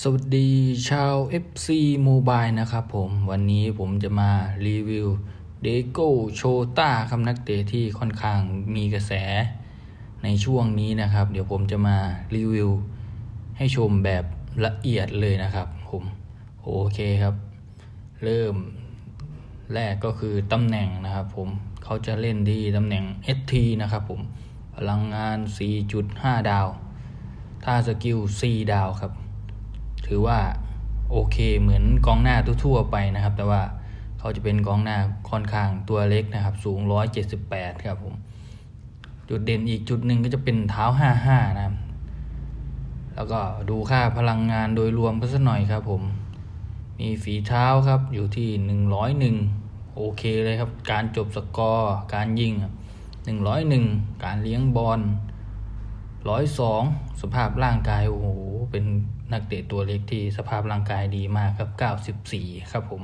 สวัสดีชาว FC Mobile นะครับผมวันนี้ผมจะมารีวิวเดโก้โชต้าครับนักเตะที่ค่อนข้างมีกระแสในช่วงนี้นะครับ เดี๋ยวผมจะมารีวิว ให้ชมแบบละเอียดเลยนะครับผมโอเคครับ เริ่มแรกก็คือตำแหน่งนะครับผมเขาจะเล่นที่ตำแหน่ง ST นะครับผมพลังงาน 4.5 ดาวถ้าสกิล 4 ดาวครับ ถือว่าโอเคเหมือนกองหน้าทั่วๆไปนะครับ แต่ว่าเขาจะเป็นกองหน้าค่อนข้างตัวเล็กนะครับ สูง 178 ครับผม จุดเด่นอีกจุดหนึ่งก็จะเป็นเท้า 55 นะครับ แล้วก็ดูค่าพลังงานโดยรวมก็สักหน่อยครับผม มีฝีเท้าครับอยู่ที่ 101 โอเคเลยครับ การจบสกอร์ การยิง 101 การเลี้ยงบอลร้อยสองสภาพร่างกายโอ้โห เป็นนักเตะตัวเล็กที่สภาพร่างกายดีมากครับเก้าสิบสี่ครับผม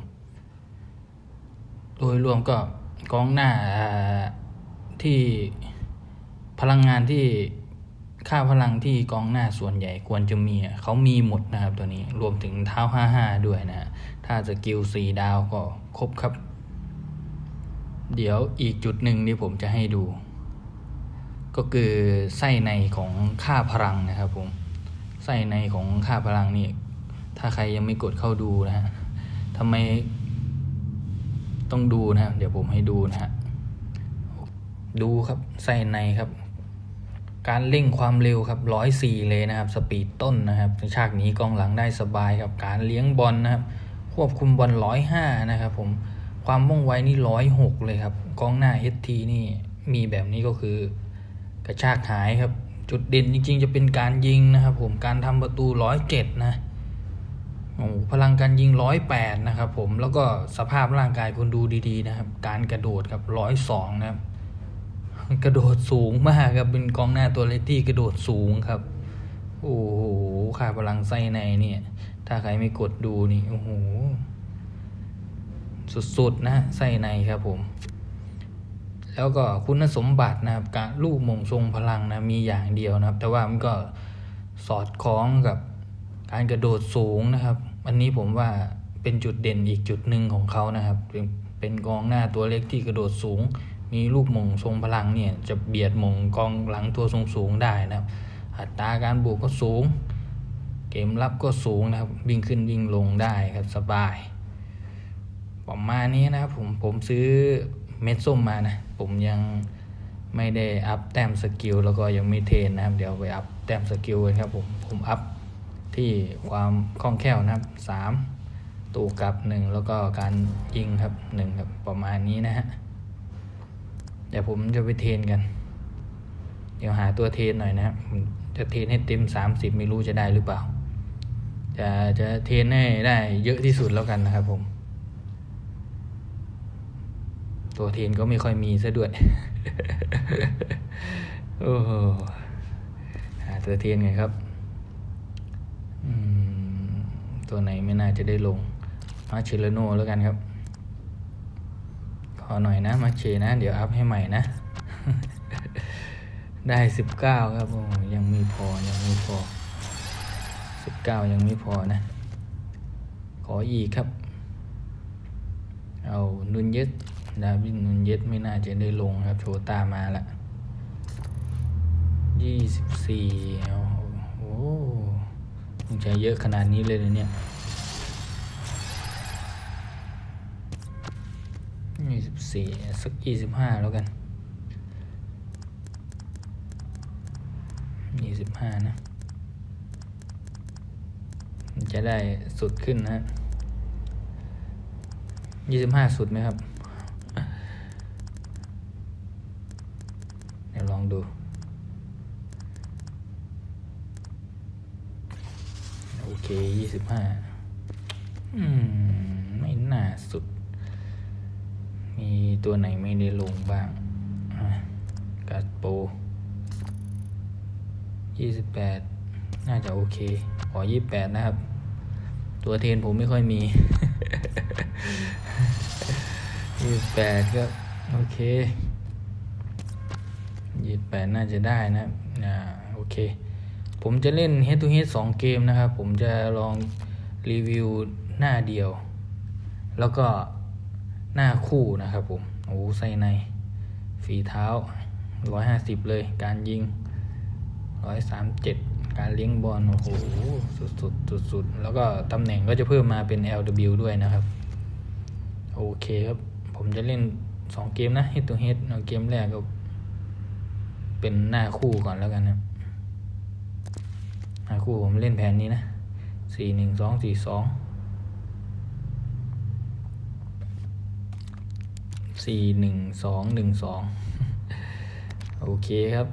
โดยรวมก็กองหน้าที่พลังงานที่ค่าพลังที่กองหน้าส่วนใหญ่ควรจะมีเขามีหมดนะครับตัวนี้รวมถึงเท้าห้าห้าด้วยนะ ถ้าสกิลสี่ดาวก็ครบครับ เดี๋ยวอีกจุดหนึ่งที่ผมจะให้ดู ก็คือไส้ในของค่าพลังนะครับผม ไส้ในของค่าพลังนี่ ถ้าใครยังไม่กดเข้าดูนะฮะทำไมต้องดูนะ เดี๋ยวผมให้ดูนะฮะ ดูครับไส้ในครับ การเร่งความเร็วครับร้อยสี่เลยนะครับ สปีดต้นนะครับฉากนี้กองหลังได้สบายครับ การเลี้ยงบอลนะครับ ควบคุมบอลร้อยห้านะครับ ผม ความว่องไวนี่ร้อยหกเลยครับ กองหน้าเฮทีนี่มีแบบนี้ก็คือกระชากหายครับ จุดเด่นจริงๆ จะเป็นการยิงนะครับผมการทำประตูร้อยเจ็ดนะโอ้พลังการยิงร้อยแปดนะครับผมแล้วก็สภาพร่างกายคุณดูดีๆนะครับ การกระโดดครับร้อยสองนะครับ กระโดดสูงมากครับเป็นกองหน้าตัวเล็กที่กระโดดสูงครับ โอ้โหค่าพลังไส้ในเนี่ย ถ้าใครไม่กดดูนี่โอ้โหสุดๆนะไส้ในครับผม แล้วก็คุณสมบัตินะครับ การลูกมงทรงพลังนะมีอย่างเดียวนะครับ แต่ว่ามันก็สอดคล้องกับการกระโดดสูงนะครับ อันนี้ผมว่าเป็นจุดเด่นอีกจุดหนึ่งของเขานะครับ เป็นกองหน้าตัวเล็กที่กระโดดสูง มีลูกมงทรงพลังเนี่ยจะเบียดมงกองหลังตัวสูงสูงได้นะครับ อัตราการบวกก็สูง เกมรับก็สูงนะครับ วิ่งขึ้นวิ่งลงได้ครับสบายประมาณนี้นะครับผมผมซื้อเม็ดส้มมานะ ผมยังไม่ได้อัพแต้มสกิลแล้วก็ยังไม่เทรนนะครับ เดี๋ยวไปอัพแต้มสกิลกันครับผมผมอัพที่ความคล่องแคล่วนะครับสามตูกับหนึ่งแล้วก็การยิงครับหนึ่งครับประมาณนี้นะฮะเดี๋ยวผมจะไปเทรนกัน เดี๋ยวหาตัวเทรนหน่อยนะครับจะเทรนให้เต็มสามสิบไม่รู้จะได้หรือเปล่า จะจะเทรนให้ได้เยอะที่สุดแล้วกันนะครับผม ตัวเทนก็ไม่ค่อยมีซะด้วย โอ้โหหาตัวเทนไงครับ ตัวไหนไม่น่าจะได้ลง มาเชลโนแล้วกันครับ ขอหน่อยนะ มาเชนะ เดี๋ยวอัพให้ใหม่นะ ได้สิบเก้าครับโอ้ยังไม่พอ ยังไม่พอสิบเก้ายังไม่พอนะ ขออีกครับ เอานุนเยส ดาวินนุนเยสไม่น่าจะได้ลงครับ โชตามาละยี่สิบสี่โอ้มึงใจเยอะขนาดนี้เลยเนี่ยยี่สิบสี่สักยี่สิบห้าแล้วกันยี่สิบห้านะ จะได้สุดขึ้นนะยี่สิบห้าสุดไหมครับ เดี๋ยวลองดู โอเคยี่สิบห้าอืม ไม่น่าสุด มีตัวไหนไม่ได้ลงบ้างกัดโปยี่สิบแปดน่าจะโอ เค ขอยี่แปดนะครับ ตัวเทนผมไม่ค่อยมียี่แปดก็โอเคยี่แปดน่าจะได้นะอ่าโอเค ผมจะเล่น Head to Head สองเกมนะครับ ผมจะลองรีวิวหน้าเดียว แล้วก็หน้าคู่นะครับผม โอ้ใส่ใน ฝีเท้า 150 เลย การยิง 137 การเลี้ยงบอลโอ้โหสุดๆสุดๆแล้วก็ตำแหน่งก็จะเพิ่มมาเป็น LW ด้วยนะครับ โอเคครับ ผมจะเล่น 2 เกมนะ Head to Head เอาเกมแรกก็เป็นหน้าคู่ก่อนแล้วกันนะหน้าคู่ผมเล่นแผนนี้นะสี่หนึ่งสองสี่สองสี่หนึ่งสองหนึ่งสองโอเคครับ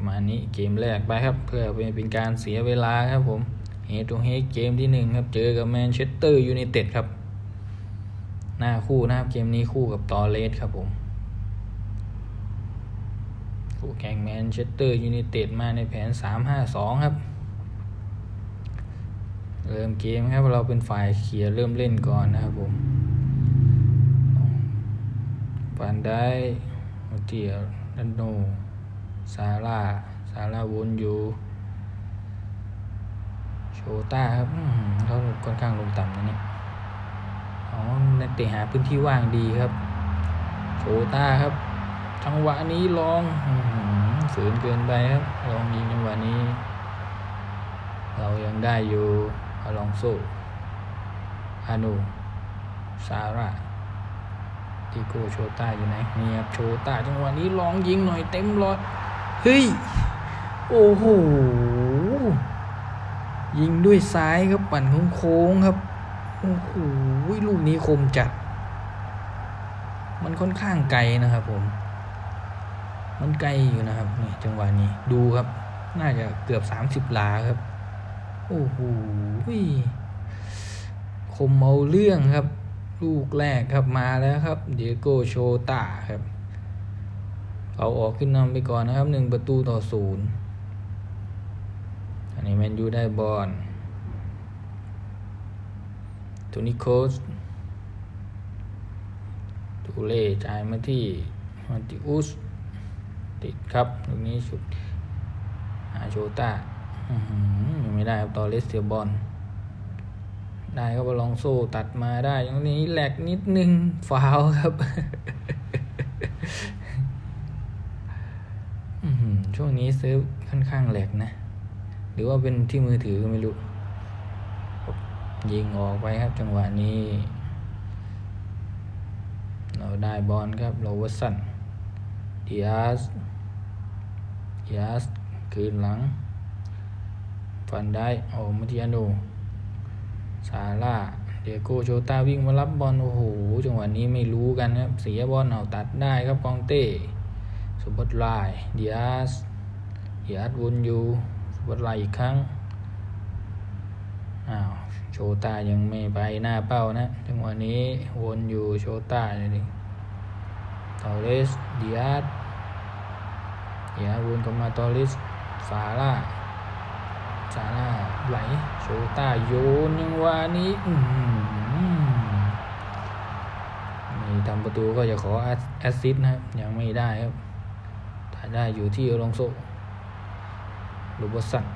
ประมาณนี้เกมแรกไปครับ เพื่อเป็นการเสียเวลาครับผมเฮตรงเฮเกมที่หนึ่งครับ เจอกับแมนเชสเตอร์ยูไนเต็ดครับ หน้าคู่นะครับเกมนี้คู่กับตอเลสครับผมคู่แข่งแมนเชสเตอร์ยูไนเต็ดมาในแผน 3-5-2 ครับ เริ่มเกมครับเราเป็นฝ่ายเขียร์เริ่มเล่นก่อนนะครับผมฟานได้มาเตียดันโน ซาร่าซาร่าวนอยู่โชต้าครับเขาค่อนข้างลงต่ำนะเนี่ยอ๋อนักเตะหาพื้นที่ว่างดีครับ โชต้าครับ จังหวะนี้ลองฝืนเกินไปครับ ลองยิงจังหวะนี้ เรายังได้อยู่อลองโซอานูซาร่าติโกโชต้าอยู่ไหนนี่ครับโชต้าจังหวะนี้ลองยิงหน่อยเต็มรอด เฮ้ย โอ้โห ยิงด้วยซ้ายครับปั่นโค้งครับ โอ้โห ลูกนี้คมจัด มันค่อนข้างไกลนะครับผม มันไกลอยู่นะครับนี่จังหวะนี้ ดูครับ น่าจะเกือบสามสิบลาครับ โอ้โห คมเอาเรื่องครับ ลูกแรกครับมาแล้วครับ เดียโกโชตาครับ เอาออกขึ้นนำไปก่อนนะครับหนึ่งประตูต่อศูนย์อันนี้แมนยูได้บอลโทนิโคสตูเล่จ่ายมาที่มาติอุสติดครับตรงนี้ชุดหาโชต้ายังไม่ได้ครับตอเลสเสียบอลได้ครับลองโซ่ตัดมาได้อย่างนี้แหลกนิดนึงฟาวครับ ช่วงนี้ซื้อค่อนข้างแหลกนะ หรือว่าเป็นที่มือถือก็ไม่รู้ ยิงออกไปครับจังหวะนี้ เราได้บอลครับโรเวอร์สันดิอาสดิอาสคืนหลัง ฟันได้ออกมาที่อานูซาร่าเดียโกโชตาวิ่งมารับบอลโอ้โหจังหวะนี้ไม่รู้กันครับเสียบอลเอาตัดได้ครับกองเต้สุบัตไลดิอา สดิอาสวนอยู่สุบัตไหลอีกครั้ง อ้าว โชตายังไม่ไปหน้าเป้านะ จังหวะนี้วนอยู่โชตาเลยดิตอเรสดิอาสดิอาวนกลับมาตอเรสซาร่าซาร่าไหลโชตาโยนยังวานี้อืมีทำประตูก็จะขอแอสซิสนะ ยังไม่ได้ครับถ้าได้อยู่ที่อลองโซ ลูบสัน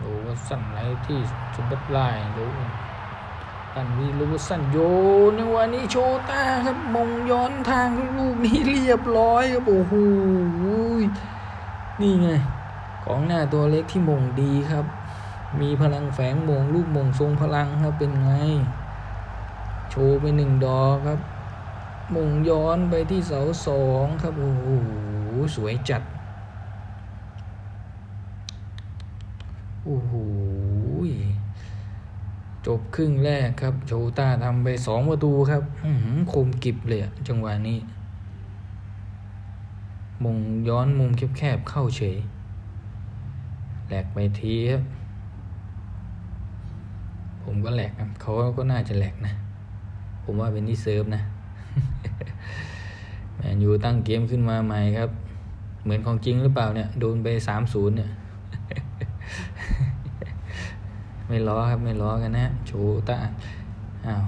ลูบสันไหลที่สุบัตไลลูอันวีลูบสันโยนยังวานี้โชตาครับมงย้อนทางลูกนี้เรียบร้อยครับโอ้โหนี่ไงของหน้าตัวเล็กที่มงดีครับ มีพลังแฝงมงลูกมงทรงพลังครับเป็นไง โชว์ไปหนึ่งดอกครับ มงย้อนไปที่เสาสองครับโอ้โหสวยจัด โอ้โหจบครึ่งแรกครับ โชต้าทำไปสองประตูครับคมกิบเลยจังหวะนี้ มงย้อนมุมแคบๆเข้าเฉยแหลกไปทีครับ ผมก็แหลกครับเขาก็น่าจะแหลกนะ ผมว่าเป็นที่เซิร์ฟนะแมนยูตั้งเกมขึ้นมาใหม่ครับ เหมือนของจริงหรือเปล่าเนี่ย โดนไปสามศูนย์เนี่ย ไม่ล้อครับไม่ล้อกันนะโชต้าอ้าว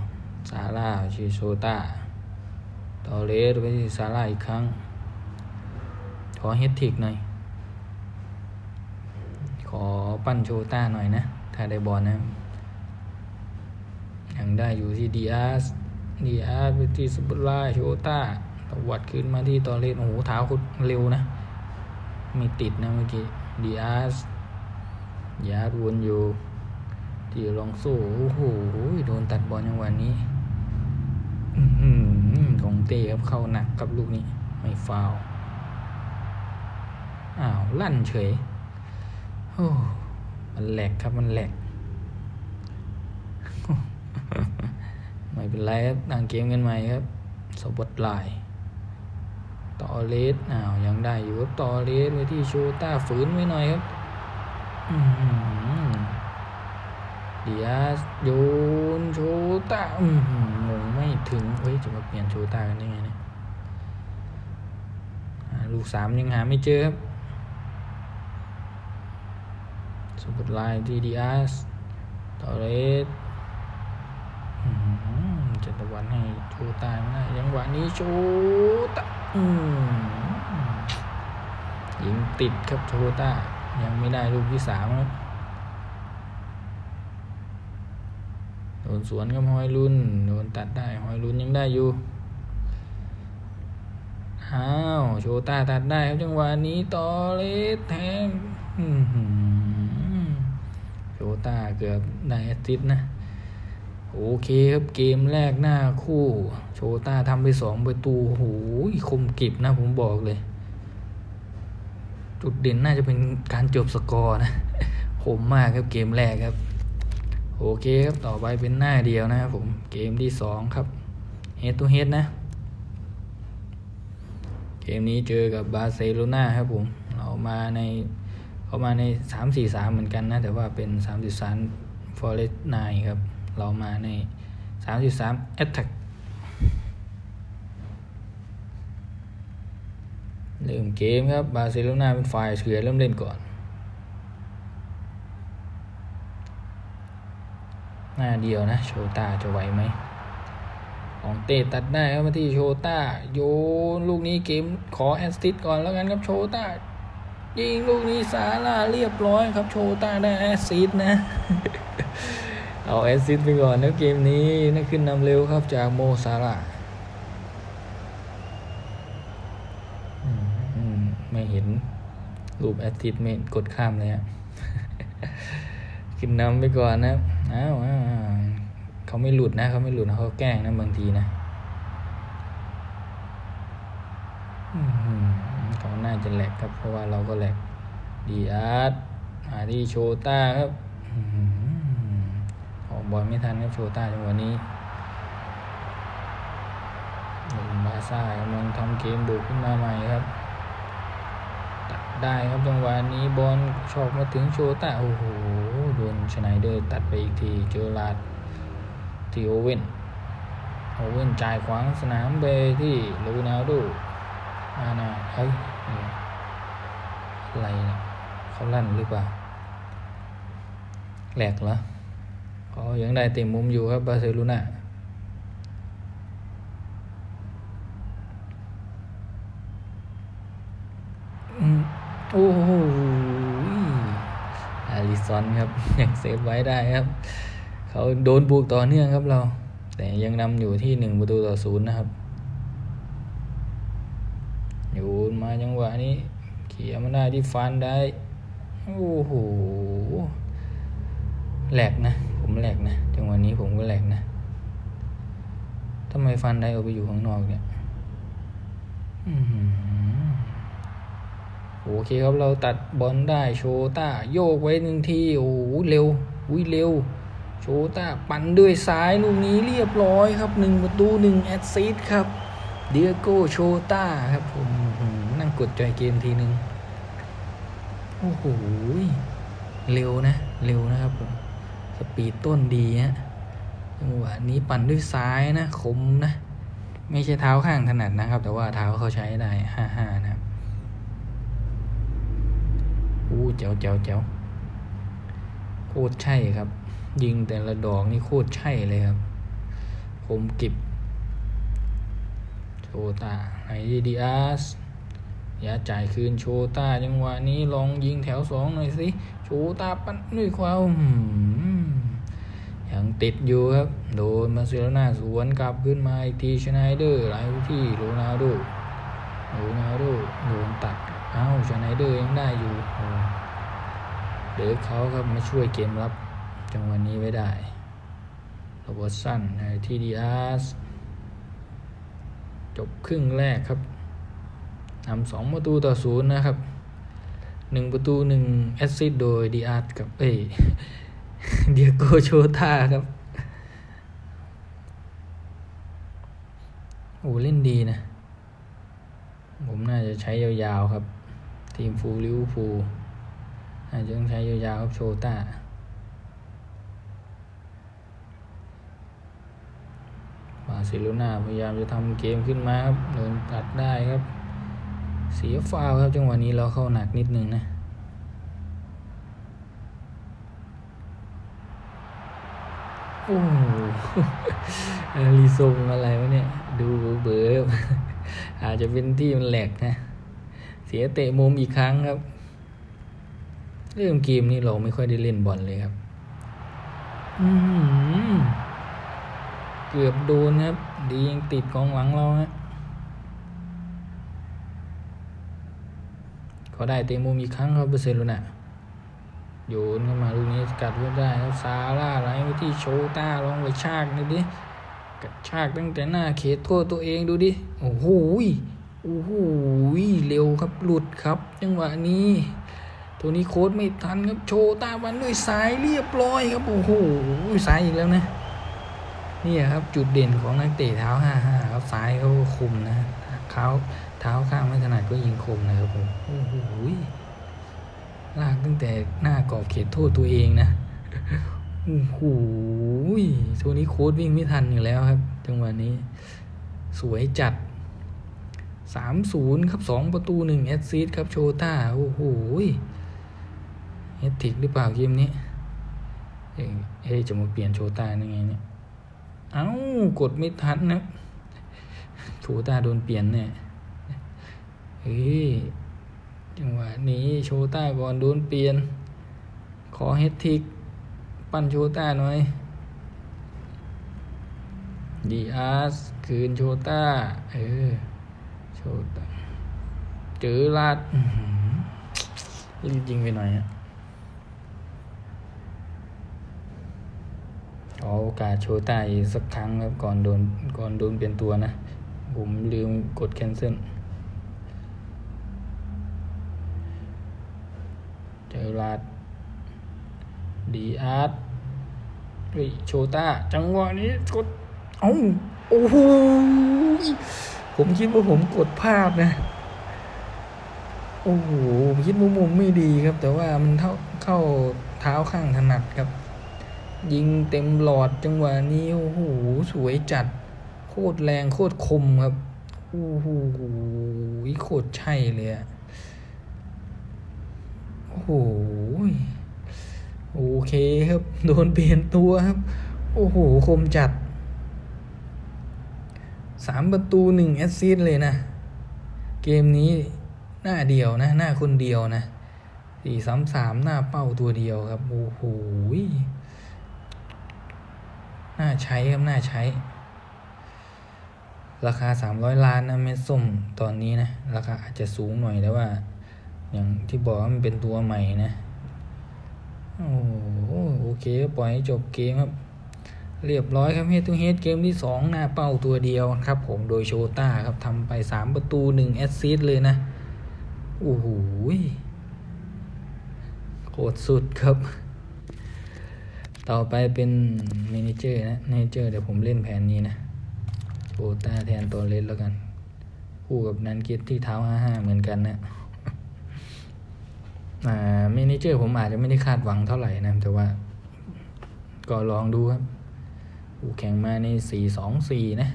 ซาร่าชื่อโชต้าตอเลสไปที่ซาร่าอีกครั้ง ขอเฮดทิกหน่อย ขอปั้นโชต้าหน่อยนะ ถ้าได้บอลนะยังได้อยู่ที่ดีอาร์สดีอาร์สไปที่สปุลาโชต้าตวัดขึ้นมาที่ตอเลสโอ้โหเท้าคุณเร็วนะ ไม่ติดนะเมื่อกี้ดีอาร์สยาวนอยู่ ที่ลองโซ่โอ้โหโดนตัดบอลจังหวะนี้อของเต้ครับเข้าหนักกับลูกนี้ ไม่ฟาวอ้าวลั่นเฉยโอ้มันแหลกครับมันแหลก ไม่เป็นไรครับต่างเกมกันใหม่ครับสปอตไลน์ต่อเลสอ้าวยังได้อยู่ครับต่อเลสไว้ที่โชต้าฝืนไว้หน่อยครับ อื้อหือ เดียสโยนโชตาอื้อหืองงไม่ถึง เฮ้ย จะมาเปลี่ยนโชต้ากันได้ไงเนี่ยลูกสามยังหาไม่เจอครับสปอตไลน์ที่ดีอาสต่อเลสอืมจะตะวันให้โชตายไม่ได้ยังหวะนี้โชตะอืมยิงติดครับโชต้ายังไม่ได้ลูกที่สามครับโดน สวนกับหอยรุนโดนตัดได้หอยรุนยังได้อยู่อ้าวโชต้าตัดได้ครับจังหวะนี้ต่อเลสแทงโชต้าเกือบได้แอสซิสนะโอเคครับเกมแรกหน้าคู่ โชต้าทำไปสองประตูโหคมกิบนะผมบอกเลย จุดเด่นน่าจะเป็นการจบสกอร์นะคมมากครับเกมแรกครับ โอเคครับ ต่อไปเป็นหน้าเดียวนะครับผม เกมที่สองครับเฮด to เฮดนะ เกมนี้เจอกับบาร์เซโลนาครับผม เรามาในเขามาในสามสี่สามเหมือนกันนะ แต่ว่าเป็นสามสี่สามฟอร์เรสไนครับ เรามาในสามสิบสามแอตแทกเริ่มเกมครับ บาร์เซโลนาเป็นฝ่ายเฉือเริ่มเล่นก่อน หน้าเดียวนะ โชต้าจะไหวไหมของเตะตัดได้ครับมาที่โชต้าโยนลูกนี้เกมขอแอสซิสต์ก่อนแล้วกันครับโชต้ายิงลูกนี้สาลาเรียบร้อยครับโชต้าได้แอสซิสต์นะ เอาแอสซิสต์ไปก่อนนะเกมนี้นั่นขึ้นนำเร็วครับจากโมซาร่าไม่เห็นรูปแอสซิสต์ไม่กดข้ามเลยฮะ ขึ้นนำไปก่อนนะอ้าวอ้าเขาไม่หลุดนะเขาไม่หลุดนะเขาแกล้งนะบางทีนะเขาน่าจะแหลกครับ เพราะว่าเราก็แหลกดีอาร์ตมาที่โชต้าครับอืมอกบอลไม่ทันครับโชต้าจังหวะนี้มบาซ่ากำลังทำเกมบุกขึ้นมาใหม่ครับได้ครับจังหวะนี้บอลชอกมาถึงโชต้าโอ้โห โดนชไนเดอร์ตัดไปอีกที เจอลาดที่โอเว่น โอเว่นจ่ายขวางสนามเบที่ลูนาโดอานาเฮ้ยอะไรนี่ยเขาลั่นหรือเปล่า แหลกเหรอก็ยังได้เต็มมุมอยู่ครับบาร์เซโลนาอืมโอ้โห อนครับยังเซฟไว้ได้ครับ เขาโดนบุกต่อเนื่องครับเรา แต่ยังนำอยู่ที่หนึ่งประตูต่อศูนย์นะครับโยนมาจังหวะนี้เขี่ยมาได้ที่ฟันได้โอ้โหแหลกนะ ผมแหลกนะจังหวะนี้ผมก็แหลกนะทำไมฟันได้เอาไปอยู่ข้างนอกเนี่ย อื้อหือ โอเคครับเราตัดบอลได้โชต้าโยกไว้หนึ่งทีโอ้โหเร็วอุ้ยเร็ว โชต้าปั่นด้วยซ้ายลูกนี้เรียบร้อยครับหนึ่งประตูหนึ่งแอดซิสครับเดียโกโชต้าครับผมนั่งกดจอยเกมทีหนึ่งโอ้โหเร็วนะ เร็วนะครับผมสปีดต้นดีฮะจังหวะนี้ปั่นด้วยซ้ายนะคมนะ ไม่ใช่เท้าข้างถนัดนะครับ แต่ว่าเท้าเขาใช้ได้ห้าห้านะครับ อู้เจ๋วเจ๋วเจ๋วโคตรใช่ครับ ยิงแต่ละดอกนี่โคตรใช่เลยครับคมกิบโชตาไอดีอาสอย่าจ่ายคืนโชตาจังหวะนี้ลองยิงแถวสองหน่อยสิโชตาปั้นด้วยความยังติดอยู่ครับ โดนมาเซลนาสวนกลับขึ้นมาอีกทีชไนเดอร์ไหลที่โรนัลโดโรนัลโดโดนตัด เอ้าชไนเดอร์ยังได้อยู่เด็กเขาครับมาช่วยเกมรับจังหวะนี้ไว้ได้โรบอตสันในทีดีอาสจบครึ่งแรกครับนำสองประตูต่อศูนย์นะครับหนึ่งประตูหนึ่งแอสซิสต์โดยดีอาร์กับ เอ้ยเดียโกโชตาครับโอ้เล่นดีนะ ผมน่าจะใช้ยาวๆครับ ทีมฟูลลิเวอร์พูอาจจะต้องใช้ยาวๆครับโชต้าบาร์เซโลนาพยายามจะทำเกมขึ้นมาครับโดนตัดได้ครับ เสียฟาวครับจังหวะนี้เราเข้าหนักนิดนึงนะโอ้โหรีทรงอะไรวะเนี่ย ดูเบอร์อาจจะเป็นที่มันแหลกนะ สียเตะมุมอีกครั้งครับ เริ่มเกมนี้เราไม่ค่อยได้เล่นบอลเลยครับอืเกือบโดนครับ ดียังติดกองหลังเราฮะเขาได้เตะมุมอีกครั้งครับเบอร์เซโลนาโยนเข้ามาลูกนี้กัดไว้ได้ครับซาร่าไหลไปที่โชต้าลองไปชากหน่อยดิกระชากตั้งแต่หน้าเขตโทษตัวเองดูดิ โอ้โห โอ้โหเร็วครับหลุดครับ จังหวะนี้ตัวนี้โค้ดไม่ทันครับโชว์ตาวันด้วยสายเรียบร้อยครับโอ้โหสายอีกแล้วนะนี่ครับจุดเด่นของนักเตะเท้าห้าห้าครับซ้ายเขาคุมนะเท้าเท้าข้างไม่ถนัดก็ยิงคมนะครับผมโอ้โหลากตั้งแต่หน้ากรอบเขตโทษตัวเองนะโอ้โหตัวนี้โค้ดวิ่งไม่ทันอยู่แล้วครับ จังหวะนี้ สวยจัด สามศูนย์ครับสองประตูหนึ่งแอดซีดครับโชต้า โอ้โหเฮตติกหรือเปล่าเกมนี้ เอ้ยเอ้ยจะมาเปลี่ยนโชต้ายังไงเนี่ย เอ้ากดไม่ทันนะโชต้าโดนเปลี่ยนเนี่ยเฮ้ยจังหวะนี้โชต้าก่อนโดนเปลี่ยน ขอเฮดทิก ปั้นโชต้าหน่อยดีอาร์สคืนโชต้า เออ โชต้าเจอลาดอื้อหือรีบยิงไปหน่อยฮะขอโอกาสโชต้าอีกสักครั้งครับก่อนโดนก่อนโดนเปลี่ยนตัวนะ ผมลืมกดแคนเซิลเจอลาดดีอาร์ตเฮ้ยโชต้า จังหวะนี้กดเอ้าโอ้โห ผมคิดว่าผมกดพลาดนะ โอ้โหคิดว่ามุมไม่ดีครับ แต่ว่ามันเท่าเข้าเท้าข้างถนัดครับ ยิงเต็มหลอดจังหวะนี้โอ้โหสวยจัด โคตรแรงโคตรคมครับโอ้โหโคตรใช่เลยอะโอ้โหโอเคครับ โดนเปลี่ยนตัวครับ โอ้โห คมจัด สามประตูหนึ่งแอสซิสเลยนะ เกมนี้หน้าเดียวนะ หน้าคนเดียวนะสี่สามสามหน้าเป้าตัวเดียวครับ โอ้โหน่าใช้ครับ น่าใช้ ราคาสามร้อยล้านนะเม็ดส้มตอนนี้นะ ราคาอาจจะสูงหน่อยแต่ว่า อย่างที่บอกว่ามันเป็นตัวใหม่นะ โอ้โหโอเค ปล่อยให้จบเกมครับ เรียบร้อยครับเฮดทูเฮดเกมที่สองหน้าเป้าตัวเดียวครับผมโดยโชต้าครับทำไปสามประตูหนึ่งแอสซิสเลยนะ โอ้โหโคตรสุดครับ ต่อไปเป็นเมนเจอร์นะเมนเจอร์เดี๋ยวผมเล่นแผนนี้นะโชต้าแทนตัวเล่นแล้วกัน คู่กับนันเกตที่เท้าห้าห้าเหมือนกันนะอ่าเมนเจอร์ผมอาจจะไม่ได้คาดหวังเท่าไหร่นะ แต่ว่าก็ลองดูครับ คู่แข่งมาในสี่สองสี่นะ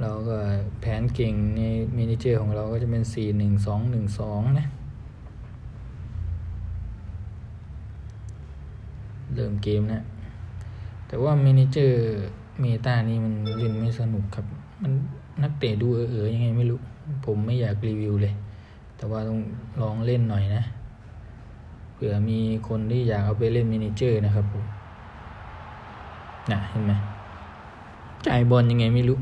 เราก็แผนเก่งในเมนเจอร์ของเราก็จะเป็นสี่หนึ่งสองหนึ่งสองนะ เริ่มเกมนะ แต่ว่าเมนเจอร์เมตานี่มันเล่นไม่สนุกครับ มันนักเตะดูเออๆยังไงไม่รู้ ผมไม่อยากรีวิวเลย แต่ว่าต้องลองเล่นหน่อยนะ เผื่อมีคนที่อยากเอาไปเล่นมินิเจอร์นะครับผม นะเห็นไหมจ่ายบอลยังไงไม่รู้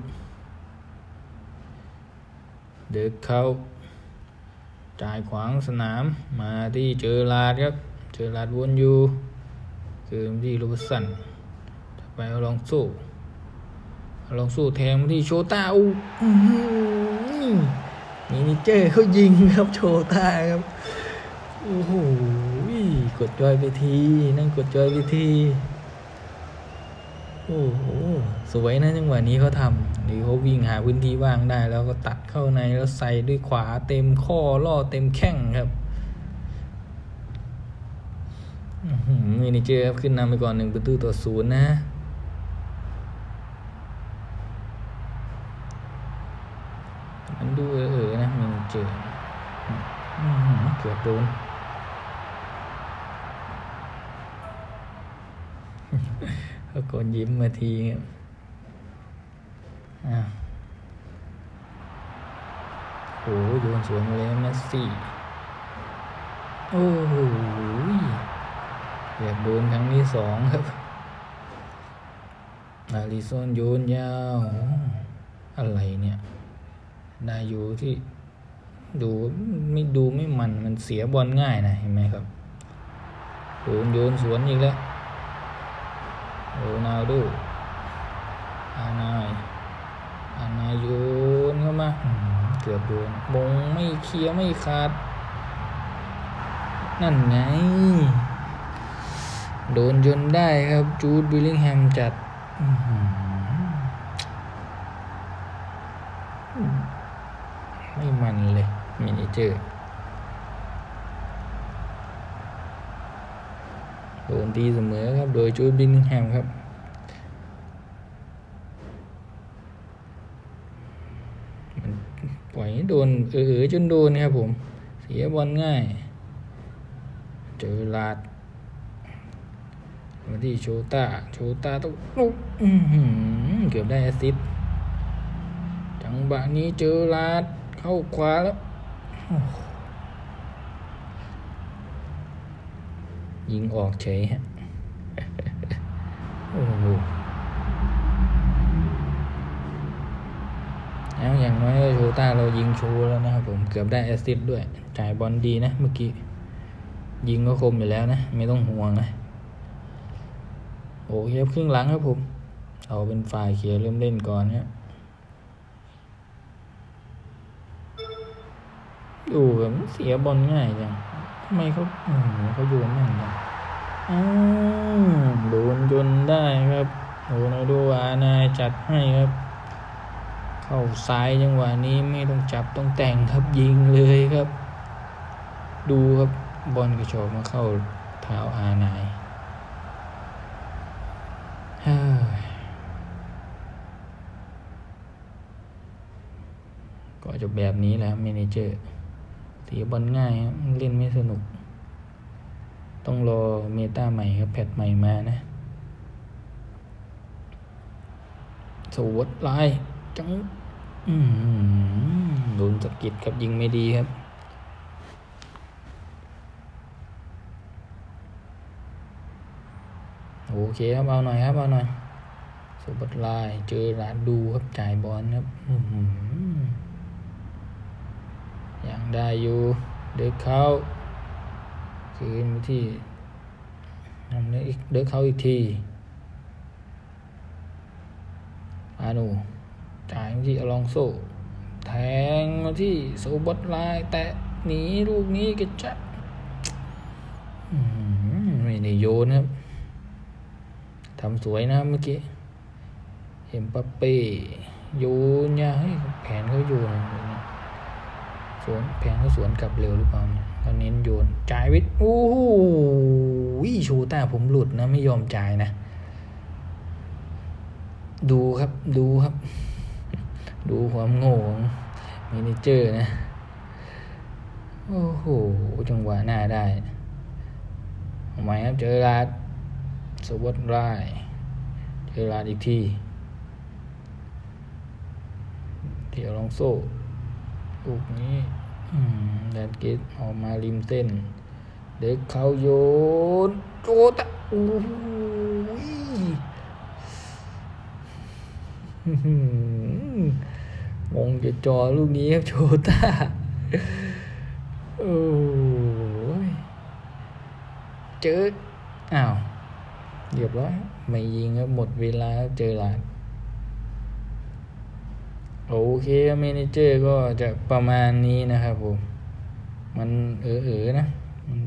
เดินเขาจ่ายขวางสนามมาที่เจอลาดครับ เจอลาดวนอยู่คือที่โรบสันไปเอาลองสู้ลองสู้แทงมาที่โชต้าอู้อื้อหือมินิเจอร์เขายิงครับโชต้าครับโอ้โหกดจอยไปที นั่งกดจอยไปที โอ้โหสวยนะจังหวะนี้เขาทำหรือเขาวิ่งหาพื้นที่ว่างได้ แล้วก็ตัดเข้าในแล้วใส่ด้วยขวาเต็มข้อล่อเต็มแข้งครับมินิเจอร์ครับขึ้นนำไปก่อนหนึ่งประตูต่อศูนย์นะมันดูเออๆนะมินิเจอร์อื้อหือเกือบโดน เขากดยิ้มมาทีครับอ้าวโหโยนสวนมาเลยเมสซี่ โอ้โหเกือบโดนครั้งที่สองครับอาริซอนโยนยาว อะไรเนี่ยได้อยู่ที่ดูไม่ดูไม่มันมันเสียบอลง่ายนะ เห็นไหมครับโดนโยนสวนอีกแล้ว นัลโดอานายอานายโยนเข้ามาอื้อหือเกือบโดนบงไม่เคลียร์ไม่ขาด นั่นไง โดนจนได้ครับ จูดบิลลิงแฮมจัดอื้อหือไม่มันเลยมินิเจอร์โดนตีเสมอครับ โดยจูดบินแฮมครับ มันปล่อยให้ โดนเออจนโดนครับผม เสียบอลง่าย เจอลาดมาที่โชต้าโชต้าต้องลุกเกือบได้แอสซิสจังหวะนี้เจอลาดเข้าขวาแล้วยิงออกเฉยฮะโอ้โห แล้วอย่างน้อยโชต้าเรายิงโชว์แล้วนะครับผมเกือบได้แอสซิสด้วย จ่ายบอลดีนะเมื่อกี้ ยิงก็คมอยู่แล้วนะ ไม่ต้องห่วงนะ โอเคครึ่งหลังครับผม เอาเป็นฝ่ายเขียร์เริ่มเล่นก่อนครับดูแบบเสียบอลง่ายจังทำไมเขาอืมเขาโยนแม่นจังอ้าวโดนจนได้ครับโรนัลโดอานายจัดให้ครับ เข้าซ้ายจังหวะนี้ไม่ต้องจับต้องแต่งครับยิงเลยครับ ดูครับบอลกระโชกมาเข้าเท้าอานายเฮ้ยก็จะแบบนี้แหละเมนเจอร์เสียบอลง่ายครับเล่นไม่สนุก ต้องรอเมตาใหม่ครับแพทใหม่มานะสวัสดไลน์จัง โดนสะกิดครับยิงไม่ดีครับ โอเคครับเอาหน่อยครับเอาหน่อยสุบัตไลน์เจอร้านดูครับจ่ายบอลครับยังได้อยู่เดินเขาคืนไปที่ทำได้อีกเดินเขาอีกทีอานู จ่ายมาที่อลองโซแทงมาที่โซบัตไลน์แตะหนีลูกนี้กระจัดอื้อหือไม่ได้โยนครับทำสวยนะเมื่อกี้เอ็มปัปเป้โยนเนี่ยเฮ้ยแผนเขาโยนะไรเนี่ยสวนแผนเขาสวนกลับเร็วหรือเปล่าเนี่ยเขาเน้นโยนจ่ายวิทย์โอ้โหชูต้าผมหลุดนะไม่ยอมจ่ายนะ ดูครับดูครับ ดูความโง่ของมินิเจอร์นะ โอ้โห จังหวะหน้าได้ทำไมครับเจอราดสวัสดิ์รายเจอราดอีกทีเดี๋ยวลองโซ่ลูกนี้อืมแดนเกตออกมาริมเส้น เด็กเขาโยนโจตะโอ้ยอื้อหือ มองจะจอลูกนี้ครับโชต้าโอ้ยเจออ้าวเรียบร้อยไม่ยิงครับหมดเวลาเจอหลานโอเคครับเมนเจอร์ก็จะประมาณนี้นะครับผม มันเออเออๆนะ มัน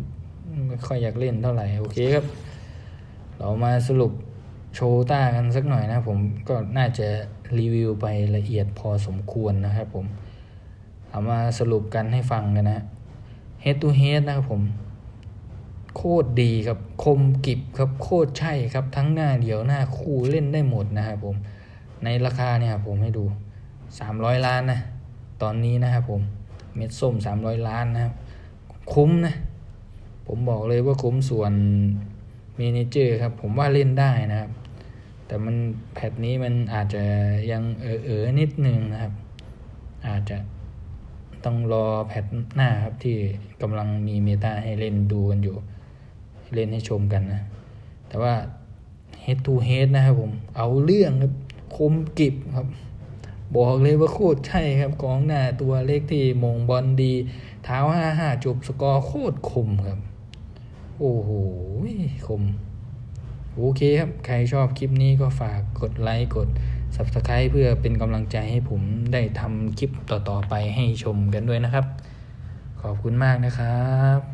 ไม่ค่อยอยากเล่นเท่าไหร่ โอเคครับ เรามาสรุป โชว์ต้ากันสักหน่อยนะผมก็น่าจะรีวิวไปละเอียดพอสมควรนะครับผม เอามาสรุปกันให้ฟังกันนะ head to head นะครับผม โคตรดีครับ คมกิบครับโคตรใช่ครับทั้งหน้าเดียวหน้าคู่เล่นได้หมดนะครับผม ในราคาเนี่ยครับผมให้ดู 300 ล้านนะ ตอนนี้นะครับผม เม็ดส้ม 300 ล้านนะครับคุ้มนะ ผมบอกเลยว่าคุ้มส่วนเมเนเจอร์ครับ ผมว่าเล่นได้นะครับ แต่มันแพทนี้มันอาจจะยังเออเออนิดนึงนะครับ อาจจะต้องรอแพทหน้าครับที่กำลังมีเมตาให้เล่นดูกันอยู่ เล่นให้ชมกันนะ แต่ว่า head to head นะครับผม เอาเรื่องครับคมกิบครับ บอกเลยว่าโคตรใช่ครับกองหน้าตัวเล็กที่มงบอลดี เท้าห้าห้าจบสกอร์โคตรคมครับ โอ้โหคม โอเคครับ ใครชอบคลิปนี้ก็ฝากกดไลค์กด Subscribe เพื่อเป็นกำลังใจให้ผมได้ทำคลิปต่อๆไปให้ชมกันด้วยนะครับ ขอบคุณมากนะครับ